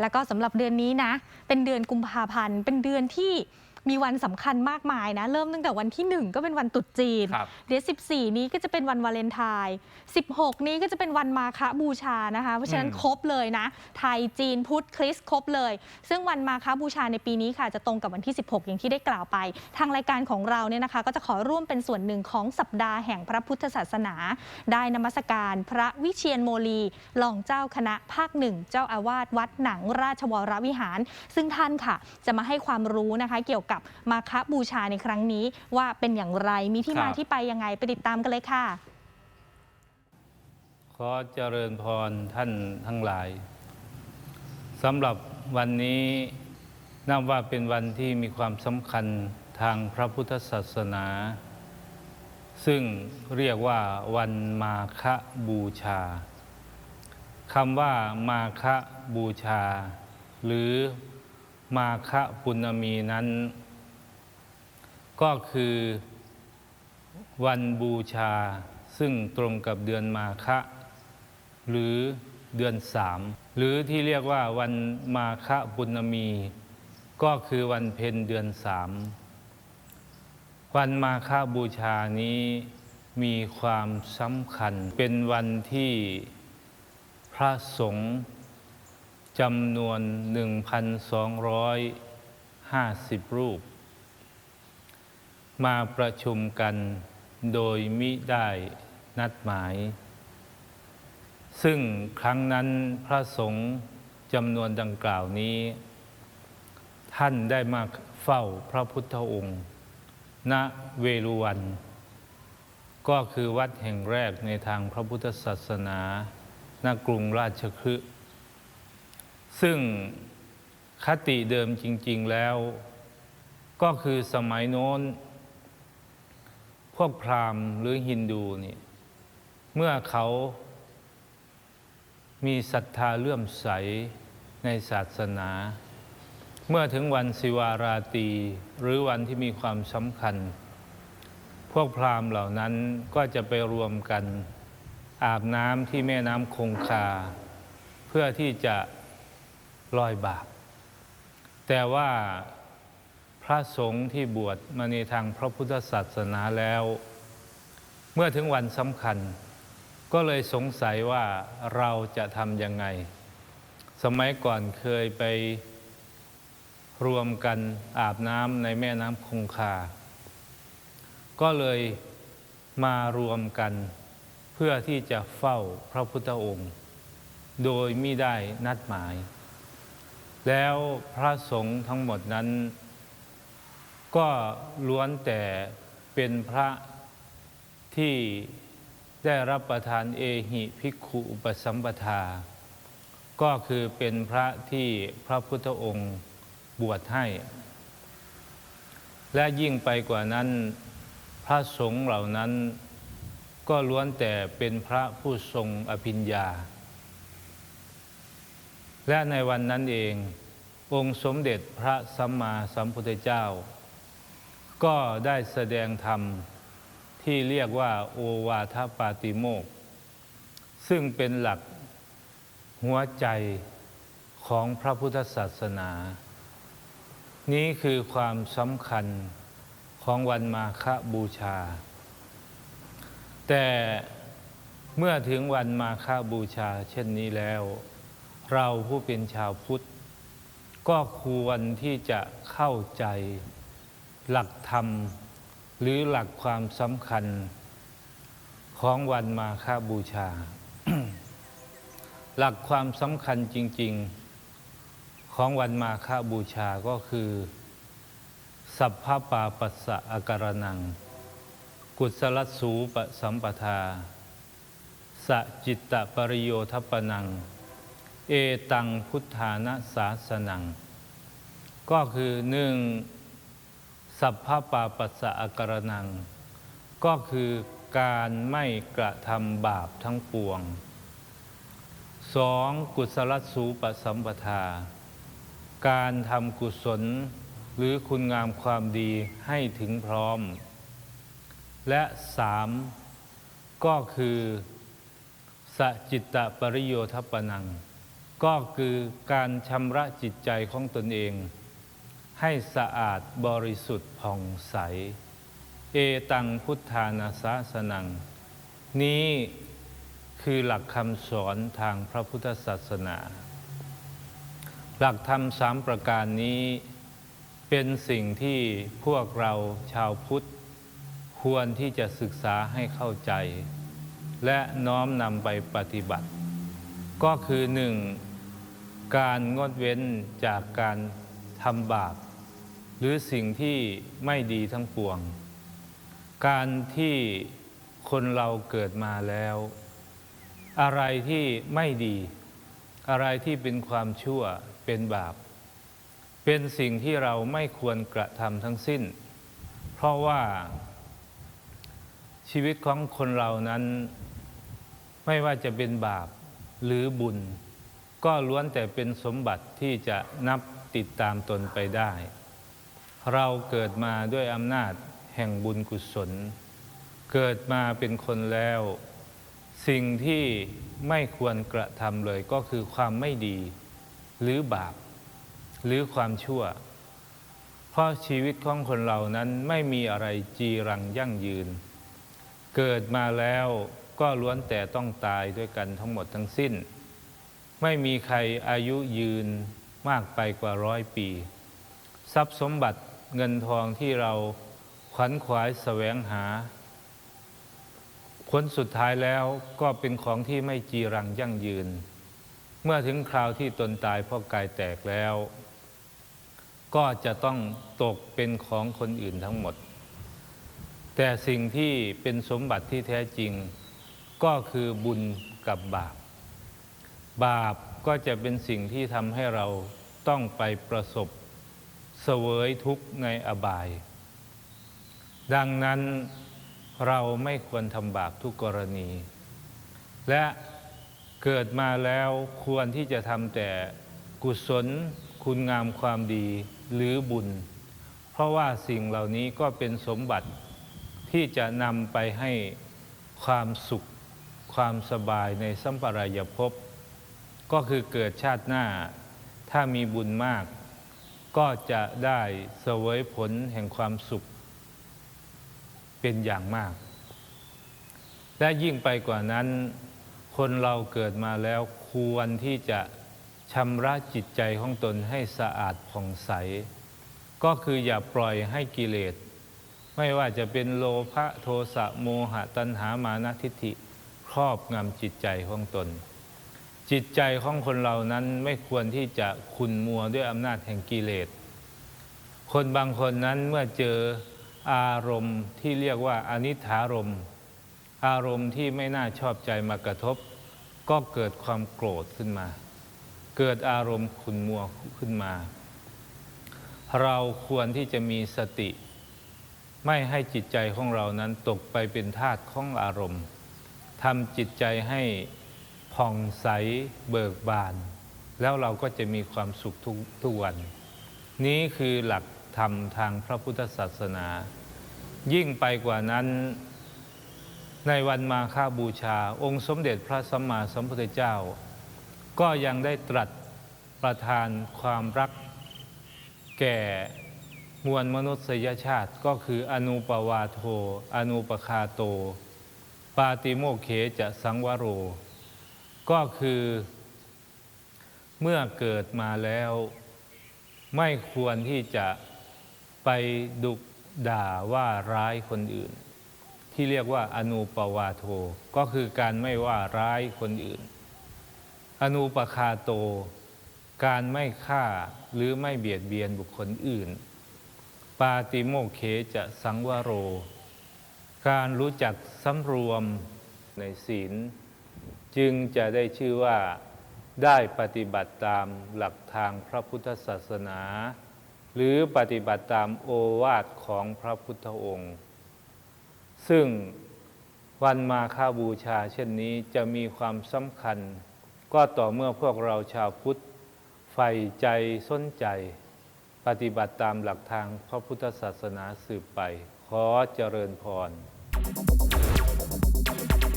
แล้วก็สำหรับเดือนนี้นะ เป็นเดือนกุมภาพันธ์ เป็นเดือนที่ มีวันสำคัญมากมายนะ เริ่มตั้งแต่วันที่ 1 ก็เป็นวันตรุษจีน ครับ เดือน14 นี้ก็จะเป็นวันวาเลนไทน์16 นี้ก็จะเป็นวันมาฆบูชานะคะ เพราะฉะนั้นอืม ครบเลยนะ ไทยจีนพุทธคริสต์ครบเลย ซึ่งวันมาฆบูชาในปีนี้ค่ะ จะตรงกับวันที่ 16 อย่างที่ได้กล่าวไป ทางรายการของเราเนี่ยนะคะ ก็จะขอร่วมเป็นส่วนหนึ่งของสัปดาห์แห่งพระพุทธศาสนา ได้นมัสการพระวิเชียนโมลีรองเจ้าคณะภาคหนึ่งเจ้าอาวาสวัดหนังราชวรวิหาร ซึ่งท่านค่ะ จะมาให้ความรู้นะคะ เกี่ยวกับมาฆบูชาในครั้งนี้ ว่าเป็นอย่างไรมีที่มาครับที่ไปยังไงไปติดตามกันเลยค่ะ ขอเจริญพรท่านทั้งหลายสำหรับวันนี้นับว่าเป็นวันที่มีความสำคัญทางพระพุทธศาสนา ซึ่งเรียกว่าวันมาฆบูชาคำว่ามาฆบูชา หรือมาฆปุณมีนั้น ก็คือวันบูชา ซึ่งตรงกับเดือนมาฆะหรือเดือนสามหรือที่เรียกว่าวันมาฆบุณมี ก็คือวันเพ็ญเดือนสามวันมาฆบูชานี้มีความสำคัญ เป็นวันที่พระสงฆ์จำนวน 1,250 รูป มาประชุมกันโดยมิได้นัดหมาย ซึ่งครั้งนั้นพระสงฆ์จำนวนดังกล่าวนี้ ท่านได้มาเฝ้าพระพุทธองค์ ณเวรุวัน ก็คือวัดแห่งแรกในทางพระพุทธศาสนาณกรุงราชคฤห์ซึ่งคติเดิมจริง ๆแล้ว ก็คือสมัยโน้น พวกพราหมณ์หรือฮินดูนี่เมื่อเขามีศรัทธาเลื่อมใสในศาสนา เมื่อถึงวันศิวาราตีหรือวันที่มีความสำคัญ พวกพราหมณ์เหล่านั้นก็จะไปรวมกันอาบน้ำที่แม่น้ำคงคา เพื่อที่จะลอยบาปแต่ว่า พระสงฆ์ที่บวชมาในทางพระพุทธศาสนาแล้ว เมื่อถึงวันสำคัญ ก็เลยสงสัยว่าเราจะทำยังไง สมัยก่อนเคยไปรวมกันอาบน้ำในแม่น้ำคงคา ก็เลยมารวมกันเพื่อที่จะเฝ้าพระพุทธองค์ โดยมิได้นัดหมาย แล้วพระสงฆ์ทั้งหมดนั้น ก็ล้วนแต่เป็นพระที่ได้รับประทานเอหิภิกขุอุปสัมปทา ก็คือเป็นพระที่พระพุทธองค์บวชให้ และยิ่งไปกว่านั้นพระสงฆ์เหล่านั้น ก็ล้วนแต่เป็นพระผู้ทรงอภิญญา และในวันนั้นเององค์สมเด็จพระสัมมาสัมพุทธเจ้า ก็ได้แสดงธรรมที่เรียกว่า โอวาทปาติโมก ซึ่งเป็นหลักหัวใจของพระพุทธศาสนา นี้คือความสำคัญของวันมาฆบูชา แต่เมื่อถึงวันมาฆบูชาเช่นนี้แล้ว เราผู้เป็นชาวพุทธ ก็ควรที่จะเข้าใจ หลักธรรม หรือหลักความสำคัญของวันมาฆบูชา หลักความสำคัญจริง ๆ ของวันมาฆบูชาก็คือ สัพพปาปัสสะอาการนัง กุศลสูปสัมปทาสะจิตตปริโยทัปปนัง เอตังพุทธานะสาสนัง ก็คือหนึ่ง สัพพปาปัสสะอาการนัง ก็คือการไม่กระทำบาปทั้งปวงสองกุศลสูปสัมปทา การทำกุศลหรือคุณงามความดีให้ถึงพร้อม และสามก็คือสจิตตปริโยทัปปนัง ก็คือการชำระจิตใจของตนเอง ให้สะอาดบริสุทธิ์ผ่องใส เอตังพุทธานาสาสนัง นี้คือหลักคำสอนทางพระพุทธศาสนา หลักธรรมสามประการนี้ เป็นสิ่งที่พวกเราชาวพุทธ ควรที่จะศึกษาให้เข้าใจ และน้อมนำไปปฏิบัติ ก็คือหนึ่งการงดเว้นจากการทำบาป หรือสิ่งที่ไม่ดีทั้งปวง การที่คนเราเกิดมาแล้ว อะไรที่ไม่ดี อะไรที่เป็นความชั่วเป็นบาป เป็นสิ่งที่เราไม่ควรกระทำทั้งสิ้น เพราะว่าชีวิตของคนเรานั้น ไม่ว่าจะเป็นบาปหรือบุญ ก็ล้วนแต่เป็นสมบัติที่จะนับติดตามตนไปได้ เราเกิดมาด้วยอำนาจแห่งบุญกุศล เกิดมาเป็นคนแล้ว สิ่งที่ไม่ควรกระทำเลยก็คือความไม่ดี หรือบาป หรือความชั่ว เพราะชีวิตของคนเรานั้นไม่มีอะไรจีรังยั่งยืน เกิดมาแล้วก็ล้วนแต่ต้องตายด้วยกันทั้งหมดทั้งสิ้น ไม่มีใครอายุยืนมากไปกว่าร้อยปี ทรัพย์สมบัติ เงินทองที่เราขวัญขวายแสวงหา ผลสุดท้ายแล้วก็เป็นของที่ไม่จีรังยั่งยืน เมื่อถึงคราวที่ตนตายเพราะกายแตกแล้ว ก็จะต้องตกเป็นของคนอื่นทั้งหมด แต่สิ่งที่เป็นสมบัติที่แท้จริง ก็คือบุญกับบาป บาปก็จะเป็นสิ่งที่ทำให้เราต้องไปประสบ เสวยทุกข์ในอบาย ดังนั้นเราไม่ควรทำบาปทุกกรณี และเกิดมาแล้วควรที่จะทำแต่กุศลคุณงามความดีหรือบุญ เพราะว่าสิ่งเหล่านี้ก็เป็นสมบัติที่จะนำไปให้ความสุขความสบายในสัมปรายภพก็คือเกิดชาติหน้าถ้ามีบุญมาก ก็จะได้เสวยผลแห่งความสุข เป็นอย่างมาก และยิ่งไปกว่านั้น คนเราเกิดมาแล้วควรที่จะชำระจิตใจของตนให้สะอาดผ่องใส ก็คืออย่าปล่อยให้กิเลส ไม่ว่าจะเป็นโลภะโทสะโมหะตัณหามานะทิฏฐิครอบงำจิตใจของตน จิตใจของคนเรานั้นไม่ควรที่จะขุนมัวด้วยอำนาจแห่งกิเลส คนบางคนนั้นเมื่อเจออารมณ์ที่เรียกว่าอนิถารมณ์อารมณ์ที่ไม่น่าชอบใจมากระทบ ก็เกิดความโกรธขึ้นมา เกิดอารมณ์ขุนมัวขึ้นมา เราควรที่จะมีสติ ไม่ให้จิตใจของเรานั้นตกไปเป็นทาสของอารมณ์ทำจิตใจให้ ผ่องใสเบิกบาน แล้วเราก็จะมีความสุขทุกทุกวัน นี้คือหลักธรรมทางพระพุทธศาสนา ยิ่งไปกว่านั้น ในวันมาฆบูชา องค์สมเด็จพระสัมมาสัมพุทธเจ้า ก็ยังได้ตรัสประทานความรัก แก่มวลมนุษยชาติก็คืออนุปวาโท อนุปคาโต ปาติโมเขจะสังวโร ก็คือเมื่อเกิดมาแล้ว ไม่ควรที่จะไปดุด่าว่าร้ายคนอื่น ที่เรียกว่าอนุปวาโท ก็คือการไม่ว่าร้ายคนอื่น อนุปคาโต การไม่ฆ่าหรือไม่เบียดเบียนบุคคลอื่น ปาติโมเขจะสังวโร การรู้จักสำรวมในศีล จึงจะได้ชื่อว่าได้ปฏิบัติตามหลักทางพระพุทธศาสนา หรือปฏิบัติตามโอวาทของพระพุทธองค์ ซึ่งวันมาฆบูชาเช่นนี้จะมีความสำคัญ ก็ต่อเมื่อพวกเราชาวพุทธใฝ่ใจสนใจ ปฏิบัติตามหลักทางพระพุทธศาสนาสืบไป ขอเจริญพร